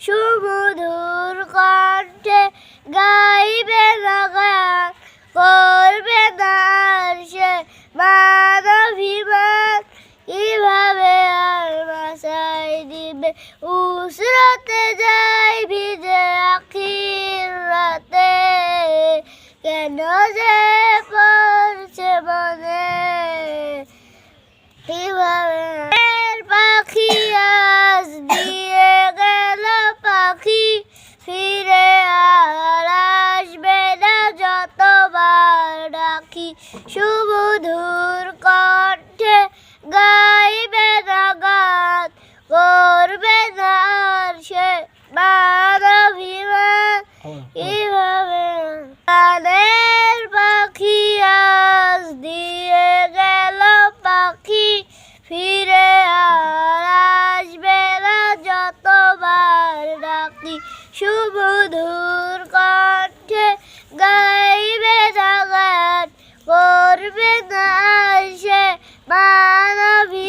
সুমধুর কণ্ঠে গাইবে না করবে না সে মানবিমান কীভাবে আর বাসায় দিবে? উসরাতে যাই ভিজে আখির রাতে। কেন যে পড়ছে মনে? কীভাবে ডাকি সুমধুর কণ্ঠে গাইবে না গান করবে না সে মানবিমান। কীভাবে গানের পাখি আজ দিয়ে গেল পাখি ফিরে আর আসবে না যতবার ডাকি। সুমধুর কণ্ঠে করবে না সে মানবী